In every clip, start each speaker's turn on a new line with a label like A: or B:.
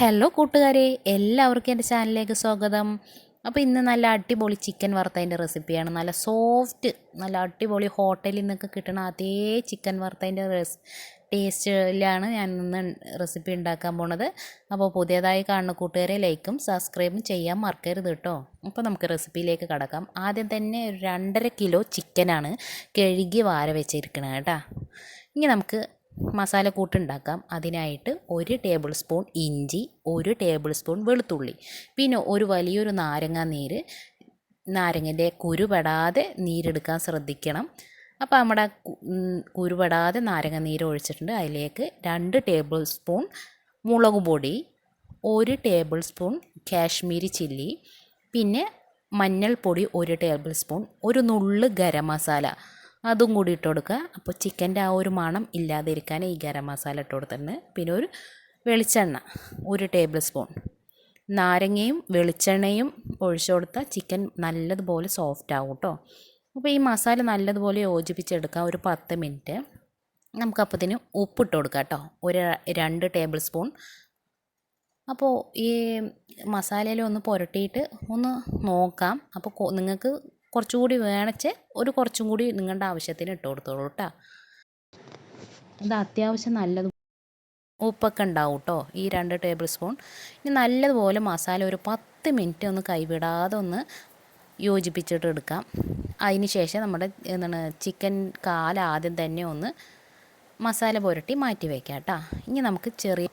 A: Hello കൂട്ടുകാരെ. എല്ലാവർക്കും എന്റെ ചാനലിലേക്ക് സ്വാഗതം. അപ്പോൾ ഇന്ന് നല്ല അടിപൊളി ചിക്കൻ വറുത്തതിന്റെ റെസിപ്പിയാണ് നല്ല സോഫ്റ്റ് നല്ല അടിപൊളി ഹോട്ടലിൽ നിന്നൊക്കെ കിട്ടുന്ന അതേ ചിക്കൻ വറുത്തതിന്റെ റെസ് ടേസ്റ്റിലാണ് ഞാൻ ഇന്ന് റെസിപ്പി ഉണ്ടാക്കാൻ പോണത്. അപ്പോൾ പുതിയതായി കാണുന്ന കൂട്ടുകാരെ ലൈക്കും സബ്സ്ക്രൈബും ചെയ്യാൻ മറക്കരുത് കേട്ടോ. അപ്പോൾ നമുക്ക് റെസിപ്പിയിലേക്ക് കടക്കാം. ആദ്യം തന്നെ ഒരു രണ്ടര കിലോ ചിക്കനാണ് കഴുകി വാര വെച്ചിരിക്കണത് കേട്ടോ. ഇനി നമുക്ക് മസാല കൂട്ടുണ്ടാക്കാം അതിനായിട്ട് ഒരു ടേബിൾ സ്പൂൺ ഇഞ്ചി ഒരു ടേബിൾ സ്പൂൺ വെളുത്തുള്ളി. പിന്നെ ഒരു വലിയൊരു നാരങ്ങ നീര് നാരങ്ങന്റെ കുരുപെടാതെ നീരെടുക്കാൻ ശ്രദ്ധിക്കണം. അപ്പോൾ നമ്മുടെ കുരുപെടാതെ നാരങ്ങ നീര് ഒഴിച്ചിട്ടുണ്ട്. അതിലേക്ക് രണ്ട് ടേബിൾ സ്പൂൺ മുളക് പൊടി ഒരു ടേബിൾ സ്പൂൺ കാശ്മീരി ചില്ലി പിന്നെ മഞ്ഞൾപ്പൊടി ഒരു ടേബിൾ സ്പൂൺ ഒരു നുള്ള് ഗരം മസാല. അതും കൂടി ഇട്ട് കൊടുക്കുക. അപ്പോൾ ചിക്കന്റെ ആ ഒരു മണം ഇല്ലാതിരിക്കാൻ ഈ ഗരം മസാല ഇട്ട് കൊടുത്തിട്ടുണ്ട്. പിന്നെ ഒരു വെളിച്ചെണ്ണ ഒരു ടേബിൾ സ്പൂൺ. നാരങ്ങയും വെളിച്ചെണ്ണയും ഒഴിച്ചു കൊടുത്താൽ ചിക്കൻ നല്ലതുപോലെ സോഫ്റ്റ് ആവും കേട്ടോ. അപ്പോൾ ഈ മസാല നല്ലതുപോലെ യോജിപ്പിച്ചെടുക്കാം ഒരു പത്ത് മിനിറ്റ്. നമുക്കപ്പത്തിന് ഉപ്പിട്ട് കൊടുക്കാം കേട്ടോ. ഒരു രണ്ട് ടേബിൾ സ്പൂൺ. അപ്പോൾ ഈ മസാലയിൽ ഒന്ന് പുരട്ടിയിട്ട് ഒന്ന് നോക്കാം. അപ്പോൾ നിങ്ങൾക്ക് കുറച്ചുകൂടി വേണച്ച് ഒരു കുറച്ചും കൂടി നിങ്ങളുടെ ആവശ്യത്തിന് ഇട്ട് കൊടുത്തോളൂ കേട്ടോ ഇത് അത്യാവശ്യം നല്ലത് ഉപ്പൊക്കെ ഉണ്ടാവും കേട്ടോ ഈ രണ്ട് ടേബിൾ സ്പൂൺ. ഇനി നല്ലതുപോലെ മസാല ഒരു പത്ത് മിനിറ്റ് ഒന്ന് കൈവിടാതെ ഒന്ന് യോജിപ്പിച്ചിട്ട് എടുക്കാം. അതിന് ശേഷം നമ്മുടെ എന്താണ് ചിക്കൻ കാല ആദ്യം തന്നെ ഒന്ന് മസാല പുരട്ടി മാറ്റി വയ്ക്കാം കേട്ടോ ഇനി നമുക്ക് ചെറിയ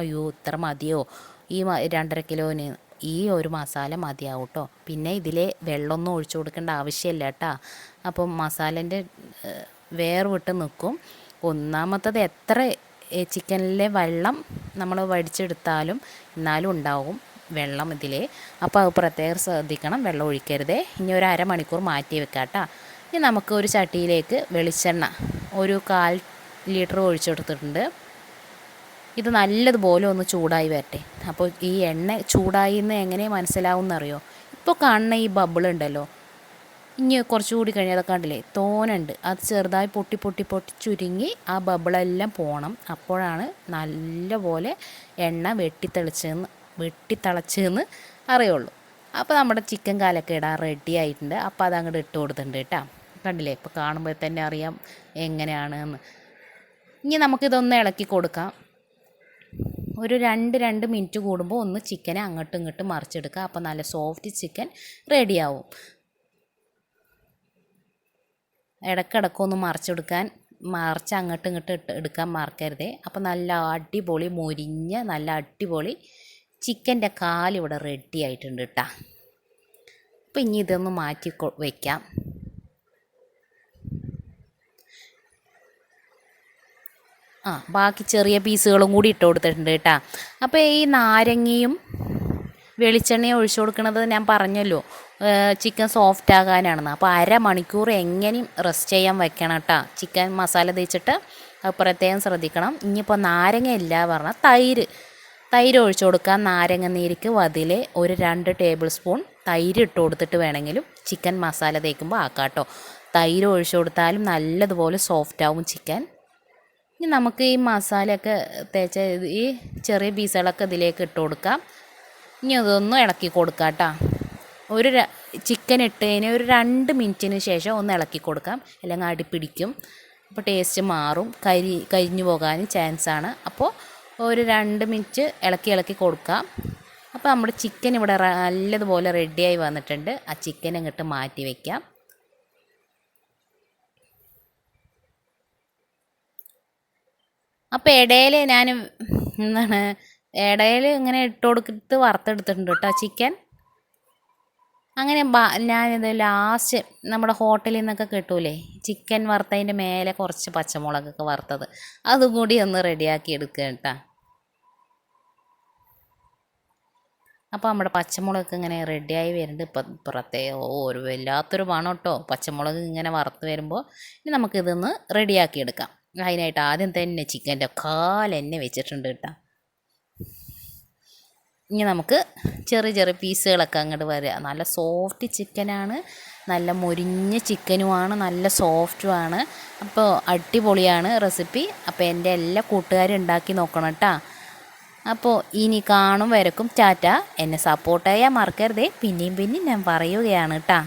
A: അയ്യോ ഇത്ര മതിയോ? ഈ രണ്ടര കിലോന് ഈ ഒരു മസാല മതിയാവും കേട്ടോ പിന്നെ ഇതിൽ വെള്ളമൊന്നും ഒഴിച്ചു കൊടുക്കേണ്ട ആവശ്യമില്ല കേട്ടോ. അപ്പം മസാലേന്റെ വേർവിട്ട് നിൽക്കും ഒന്നാമത്തത് എത്ര ചിക്കനിലെ വെള്ളം നമ്മൾ വടിച്ചെടുത്താലും എന്നാലും ഉണ്ടാവും വെള്ളം ഇതിൽ അപ്പോൾ അത് പ്രത്യേകം ശ്രദ്ധിക്കണം വെള്ളം ഒഴിക്കരുതേ. ഇനി ഒരു അരമണിക്കൂർ മാറ്റി വെക്കാം കേട്ടോ. ഇനി നമുക്ക് ഒരു ചട്ടിയിലേക്ക് വെളിച്ചെണ്ണ ഒരു കാൽ ലിറ്റർ ഒഴിച്ചെടുത്തിട്ടുണ്ട് ഇത് നല്ലതുപോലെ ഒന്ന് ചൂടായി വരട്ടെ. അപ്പോൾ ഈ എണ്ണ ചൂടായി എന്ന് എങ്ങനെ മനസ്സിലാവും എന്നറിയോ ഇപ്പോൾ കാണുന്ന ഈ ബബിൾ ഉണ്ടല്ലോ. ഇനി കുറച്ചുകൂടി കഴിഞ്ഞാൽ അതൊക്കെ കണ്ടില്ലേ? തോനുണ്ട്. അത് ചെറുതായി പൊട്ടി പൊട്ടി പൊട്ടി ചുരുങ്ങി ആ ബബിളെല്ലാം പോകണം അപ്പോഴാണ് നല്ലപോലെ എണ്ണ വെട്ടിത്തെളിച്ചെന്ന് വെട്ടിത്തിളച്ചെന്ന് അറിയുള്ളൂ. അപ്പോൾ നമ്മുടെ ചിക്കൻ കാലൊക്കെ ഇടാൻ റെഡി ആയിട്ടുണ്ട്. അപ്പോൾ അത് അങ്ങോട്ട് ഇട്ട് കൊടുത്തിട്ടുണ്ട് കേട്ടോ. കണ്ടില്ലേ? ഇപ്പോൾ കാണുമ്പോൾ തന്നെ അറിയാം എങ്ങനെയാണെന്ന്. ഇനി നമുക്കിതൊന്ന് ഇളക്കി കൊടുക്കാം. ഒരു രണ്ട് രണ്ട് മിനിറ്റ് കൂടുമ്പോൾ ഒന്ന് ചിക്കനെ അങ്ങോട്ടും ഇങ്ങോട്ടും മറിച്ചെടുക്കുക. അപ്പോൾ നല്ല സോഫ്റ്റ് ചിക്കൻ റെഡിയാവും ഇടക്കിടക്കൊന്ന് മറിച്ചെടുക്കാൻ മറിച്ച് അങ്ങോട്ടും ഇങ്ങോട്ടും ഇട്ട് എടുക്കാൻ മറക്കരുതേ. അപ്പോൾ നല്ല അടിപൊളി മൊരിഞ്ഞ നല്ല അടിപൊളി ചിക്കന്റെ കാലിവിടെ റെഡി ആയിട്ടുണ്ട് കേട്ടോ അപ്പോൾ ഇനി ഇതൊന്ന് മാറ്റി വയ്ക്കാം ആ ബാക്കി ചെറിയ പീസുകളും കൂടി ഇട്ട് കൊടുത്തിട്ടുണ്ട് കേട്ടോ. അപ്പോൾ ഈ നാരങ്ങയും വെളിച്ചെണ്ണയും ഒഴിച്ചു കൊടുക്കുന്നത് ഞാൻ പറഞ്ഞല്ലോ ചിക്കൻ സോഫ്റ്റ് ആകാനാണെന്ന്. അപ്പോൾ അരമണിക്കൂർ എങ്ങനെയും റെസ്റ്റ് ചെയ്യാൻ വെക്കണം കേട്ടോ. ചിക്കൻ മസാല തേച്ചിട്ട് പ്രത്യേകം ശ്രദ്ധിക്കണം. ഇനിയിപ്പോൾ നാരങ്ങ ഇല്ല പറഞ്ഞാൽ തൈര്. തൈര് ഒഴിച്ചു കൊടുക്കാം. നാരങ്ങ നീരിക്ക് വതിലെ ഒരു രണ്ട് ടേബിൾ സ്പൂൺ തൈര് ഇട്ട് കൊടുത്തിട്ട് വേണമെങ്കിലും ചിക്കൻ മസാല തേക്കുമ്പോൾ ആക്കാം കേട്ടോ. തൈര് ഒഴിച്ചു കൊടുത്താലും നല്ലതുപോലെ സോഫ്റ്റ് ആവും ചിക്കൻ ഇനി നമുക്ക് ഈ മസാലയൊക്കെ തേച്ച ഈ ചെറിയ പീസുകളൊക്കെ ഇതിലേക്ക് ഇട്ട് കൊടുക്കാം. ഇനി അതൊന്നും ഇളക്കി കൊടുക്കാം കേട്ടോ. ഒരു ചിക്കൻ ഇട്ടതിന് ഒരു രണ്ട് മിനിറ്റിന് ശേഷം ഒന്ന് ഇളക്കി കൊടുക്കാം. അല്ലെങ്കിൽ അടിപ്പിടിക്കും അപ്പോൾ ടേസ്റ്റ് മാറും. കരി കരിഞ്ഞു പോകാനും ചാൻസ് ആണ്. അപ്പോൾ ഒരു രണ്ട് മിനിറ്റ് ഇളക്കി ഇളക്കി കൊടുക്കാം. അപ്പോൾ നമ്മുടെ ചിക്കൻ ഇവിടെ നല്ലതുപോലെ റെഡിയായി വന്നിട്ടുണ്ട്. ആ ചിക്കൻ അങ്ങോട്ട് മാറ്റി വയ്ക്കാം അപ്പോൾ ഇടയിൽ ഞാൻ എന്താണ് ഇടയിൽ ഇങ്ങനെ ഇട്ട് കൊടുത്തിട്ട് വറുത്തെടുത്തിട്ടുണ്ട് കേട്ടോ ചിക്കൻ അങ്ങനെ ഞാനിത് ലാസ്റ്റ് നമ്മുടെ ഹോട്ടലിൽ നിന്നൊക്കെ കിട്ടൂലേ ചിക്കൻ വറുത്തതിന്റെ മേലെ കുറച്ച് പച്ചമുളകൊക്കെ വറുത്തത്. അതും കൂടി ഒന്ന് റെഡിയാക്കി എടുക്കുക കേട്ടോ അപ്പോൾ നമ്മുടെ പച്ചമുളകൊക്കെ ഇങ്ങനെ റെഡിയായി വരുന്നുണ്ട്. ഇപ്പം പ്രത്യേക ഒരു വല്ലാത്തൊരു മണം കേട്ടോ പച്ചമുളക് ഇങ്ങനെ വറുത്ത് വരുമ്പോൾ ഇനി നമുക്കിതൊന്ന് റെഡിയാക്കി എടുക്കാം. അതിനായിട്ട് ആദ്യം തന്നെ ചിക്കന്റെ കാൽ എന്നെ വെച്ചിട്ടുണ്ട് കേട്ടോ. ഇനി നമുക്ക് ചെറിയ ചെറിയ പീസുകളൊക്കെ അങ്ങോട്ട് വരിക നല്ല സോഫ്റ്റ് ചിക്കനാണ് നല്ല മുരിഞ്ഞ ചിക്കനുമാണ് നല്ല സോഫ്റ്റുമാണ് അപ്പോൾ അടിപൊളിയാണ് റെസിപ്പി അപ്പോൾ എന്റെ എല്ലാ കൂട്ടുകാരും ഉണ്ടാക്കി നോക്കണം കേട്ടോ. അപ്പോൾ ഇനി കാണും വരക്കും. ടാറ്റ. എന്നെ സപ്പോർട്ട് ചെയ്യാൻ മറക്കരുതേ. പിന്നെയും പിന്നെയും ഞാൻ പറയുകയാണ് കേട്ടോ.